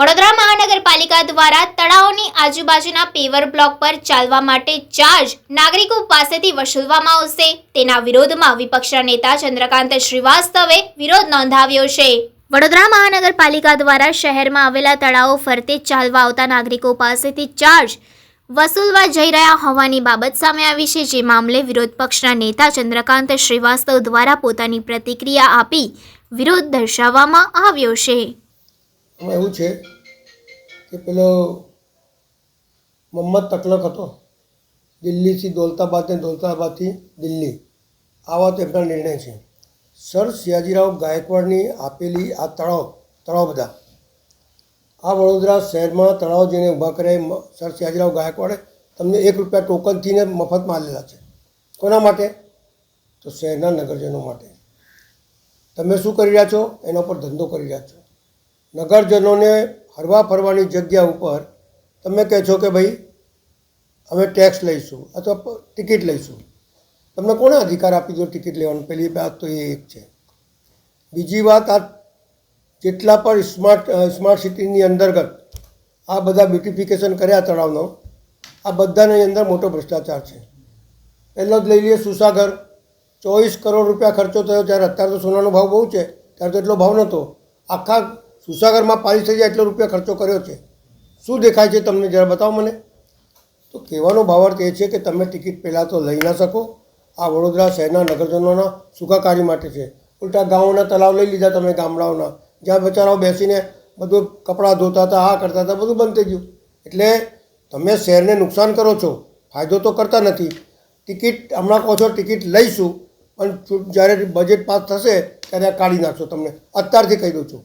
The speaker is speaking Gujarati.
વડોદરા મહાનગરપાલિકા દ્વારા તળાવની આજુબાજુના પેવર બ્લોક પર ચાલવા માટે ચાર્જ નાગરિકો પાસેથી વસૂલવામાં આવશે. તેના વિરોધમાં વિપક્ષના નેતા ચંદ્રકાંત શ્રીવાસ્તવે વિરોધ નોંધાવ્યો છે. વડોદરા મહાનગરપાલિકા દ્વારા શહેરમાં આવેલા તળાવો ફરતે ચાલવા આવતા નાગરિકો પાસેથી ચાર્જ વસૂલવા જઈ રહ્યા હોવાની બાબત સામે આવી છે. જે મામલે વિરોધ પક્ષના નેતા ચંદ્રકાંત શ્રીવાસ્તવ દ્વારા પોતાની પ્રતિક્રિયા આપી વિરોધ દર્શાવવામાં આવ્યો છે. એમાં એવું છે કે પેલો મોહમ્મદ તકલક હતો, દિલ્હીથી દોલતાબાદ ને દોલતાબાદથી દિલ્હી. આવા તેમના નિર્ણય છે. સર સયાજીરાવ ગાયકવાડની આપેલી આ તળાવ તળાવ બધા. આ વડોદરા શહેરમાં તળાવ જેને ઊભા કર્યા સર સયાજીરાવ ગાયકવાડે તમને એક રૂપિયા ટોકનથી મફતમાં આલેલા છે. કોના માટે? તો શહેરના નગરજનો માટે. તમે શું કરી રહ્યા છો? એના પર ધંધો કરી રહ્યા છો. નગરજનોને હરવા ફરવાની જગ્યા ઉપર તમે કહે છો કે ભાઈ અમે ટેક્સ લઈશું અથવા ટિકિટ લઈશું. તમને કોણે અધિકાર આપી દો ટિકિટ લેવાનું? પહેલી વાત તો એ એક છે. બીજી વાત, આ જેટલા પણ સ્માર્ટ સ્માર્ટ સિટીની અંતર્ગત આ બધા બ્યુટિફિકેશન કર્યા તળાવનો, આ બધાની અંદર મોટો ભ્રષ્ટાચાર છે. પહેલો જ લઈ લઈએ સુસાગર. ચોવીસ કરોડ રૂપિયા ખર્ચો થયો ત્યારે અત્યારે તો સોનાનો ભાવ બહુ છે, ત્યારે તો એટલો ભાવ નહોતો. આખા સુસાગરમાં પાંચ હજાર એટલો રૂપિયા ખર્ચો કર્યો છે. શું દેખાય છે તમને જરા બતાવો મને? તો કહેવાનો ભાવાર્થ એ છે કે તમે ટિકિટ પહેલાં તો લઈ ના શકો. આ વડોદરા શહેરના નગરજનોના સુખાકારી માટે છે. ઉલટા ગામોના તલાવ લઈ લીધા તમે ગામડાઓના. જ્યાં બચારાઓ બેસીને બધું કપડાં ધોતા હતા, આ કરતા હતા, બધું બંધ થઈ ગયું. એટલે તમે શહેરને નુકસાન કરો છો. ફાયદો તો કરતા નથી. ટિકિટ, હમણાં કહો છો ટિકિટ લઈશું, પણ જ્યારે બજેટ પાસ થશે ત્યારે કાઢી નાખશો તમને. અત્યારથી કહી દઉં છું.